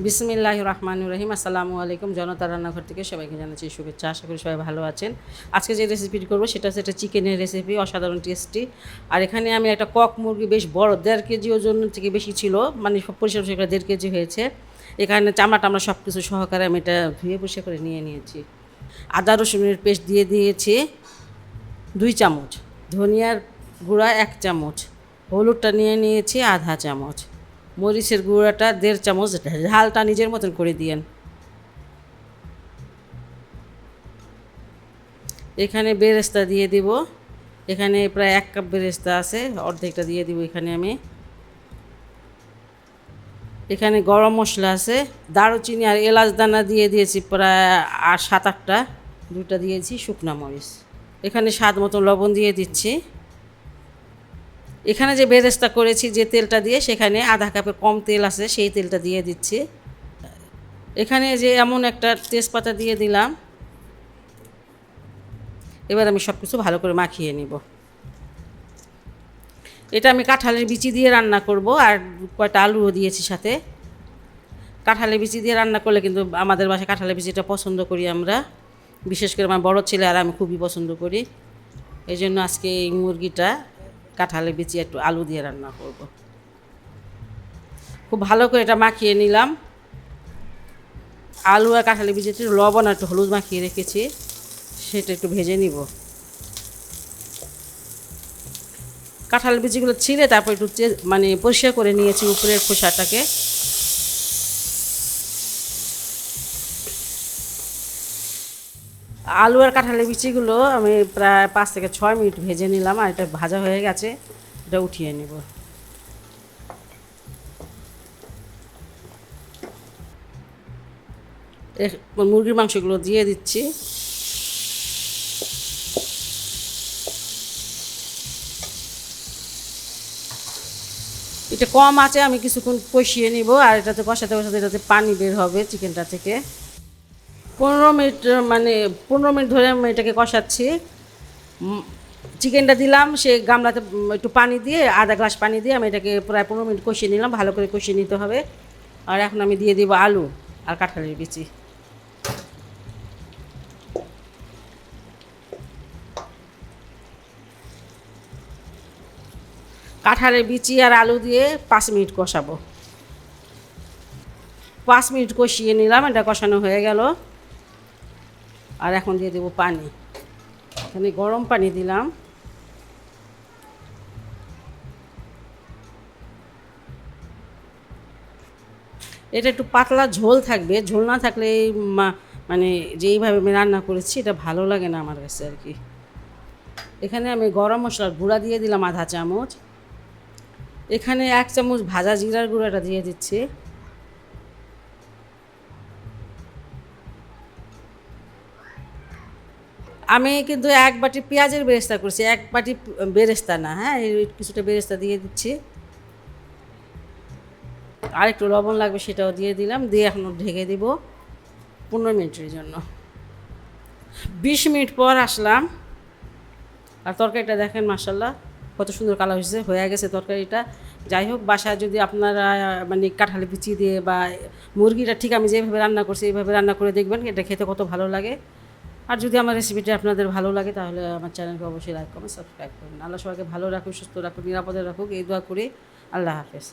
বিসমিল্লাহ রহমান রহিম আসসালামু আলাইকুম জনতা রান্নাঘর থেকে সবাইকে জানাচ্ছি শুভেচ্ছা। আশা করি সবাই ভালো আছেন। আজকে যে রেসিপিটি করব সেটা একটা চিকেনের রেসিপি অসাধারণ টেস্টি আর এখানে আমি একটা কক মুরগি, বেশ বড়, দেড় কেজি ওজন থেকে বেশি ছিল মানে সব পরিষ্কার করে দেড় কেজি হয়েছে। এখানে চামড়া টামড়া সব কিছু সহকারে আমি এটা ধুয়ে পরিষ্কার করে নিয়ে নিয়েছি। আদা রসুনের পেস্ট দিয়ে দিয়েছি দুই চামচ। ধনিয়ার গুঁড়া এক চামচ। হলুদটা নিয়ে নিয়েছি আধা চামচ। মরিচের গুঁড়াটা দেড় চামচ ঝালটা নিজের মতন করে দিয়েন। এখানে বেরেস্তা দিয়ে দিব। এখানে প্রায় এক কাপ বেরেস্তা আছে, অর্ধেকটা দিয়ে দিব এখানে আমি। এখানে গরম মশলা আছে, দারুচিনি আর এলাচ দানা দিয়ে দিয়েছি প্রায় আর সাত, আটটা। দুটা দিয়েছি শুকনা মরিচ। এখানে স্বাদ মতো লবণ দিয়ে দিচ্ছি। এখানে যে বেরেস্তা করেছি, যে তেলটা দিয়ে, সেখানে আধা কাপের কম তেল আছে, সেই তেলটা দিয়ে দিচ্ছি। এখানে যে এমন একটা তেজপাতা দিয়ে দিলাম। এবার আমি সব কিছু ভালো করে মাখিয়ে নিব। এটা আমি কাঁঠালের বিচি দিয়ে রান্না করব, আর কয়টা আলুও দিয়েছি সাথে। কাঁঠালের বিচি দিয়ে রান্না করলে কিন্তু আমাদের বাসায় কাঁঠালের বিচিটা পছন্দ করি আমরা। বিশেষ করে আমার বড় ছেলে আর আমি খুবই পছন্দ করি। এই জন্য আজকে এই মুরগিটা কাঁঠালের বিচি একটু আলু দিয়ে রান্না করব। খুব ভালো করে এটা মাখিয়ে নিলাম। আলু আর কাঁঠালের বিচি একটু লবণ আর একটু হলুদ মাখিয়ে রেখেছি, সেটা একটু ভেজে নিব। কাঁঠাল বিচিগুলো ছিঁড়ে তারপর একটু মানে পরিষ্কার করে নিয়েছি উপরের খোসাটাকে। আলু আর কাঁঠালের বিচিগুলো আমি প্রায় পাঁচ থেকে ছয় মিনিট ভেজে নিলাম আর এটা ভাজা হয়ে গেছে, এটা উঠিয়ে নেব। মুরগির মাংসগুলো দিয়ে দিচ্ছি। এটা কম আছে, আমি কিছুক্ষণ কষিয়ে নিব আর এটাতে কষাতে কষাতে এটাতে পানি বের হবে চিকেনটা থেকে। পনেরো মিনিট মানে পনেরো মিনিট ধরে আমি এটাকে কষাচ্ছি। চিকেনটা দিলাম, সে গামলাতে একটু পানি দিয়ে, আধা গ্লাস পানি দিয়ে আমি এটাকে প্রায় পনেরো মিনিট কষিয়ে নিলাম, ভালো করে কষিয়ে নিতে হবে। আর এখন আমি দিয়ে দিব আলু আর কাঁঠালের বিচি। কাঁঠালের বিচি আর আলু দিয়ে পাঁচ মিনিট কষাবো। পাঁচ মিনিট কষিয়ে নিলাম, এটা কষানো হয়ে গেল। আর এখন দিয়ে দেবো পানি। এখানে গরম পানি দিলাম। এটা একটু পাতলা ঝোল থাকবে। ঝোল না থাকলে মানে যেইভাবে আমি রান্না করেছি, এটা ভালো লাগে না আমার কাছে আর কি। এখানে আমি গরম মশলার গুঁড়া দিয়ে দিলাম আধা চামচ। এখানে এক চামচ ভাজা জিরার গুঁড়াটা দিয়ে দিচ্ছি। আমি কিন্তু এক বাটি পেঁয়াজের বেরেস্তা করছি, এক বাটি বেরেস্তা না হ্যাঁ কিছুটা বেরেস্তা দিয়ে দিচ্ছি। আর একটু লবণ লাগবে সেটাও দিয়ে দিলাম, দিয়ে এখন ঢেকে দিব পনেরো মিনিটের জন্য। বিশ মিনিট পর আসলাম, আর তরকারিটা দেখেন মাসাল্লাহ কত সুন্দর কালার হয়েছে, হয়ে গেছে তরকারিটা। যাই হোক, বাসায় যদি আপনারা মানে কাঁঠালি বিচি দিয়ে বা মুরগিটা ঠিক আমি যেভাবে রান্না করছি, এইভাবে রান্না করে দেখবেন, এটা খেতে কত ভালো লাগে। আর যদি আমার রেসিপিটা আপনাদের ভালো লাগে, তাহলে আমার চ্যানেলকে অবশ্যই লাইক কমেন্ট সাবস্ক্রাইব করুন। আল্লাহ সবাইকে ভালো রাখুক, সুস্থ রাখুক, নিরাপদে রাখুক। এই দোয়া করে। আল্লাহ হাফেজ।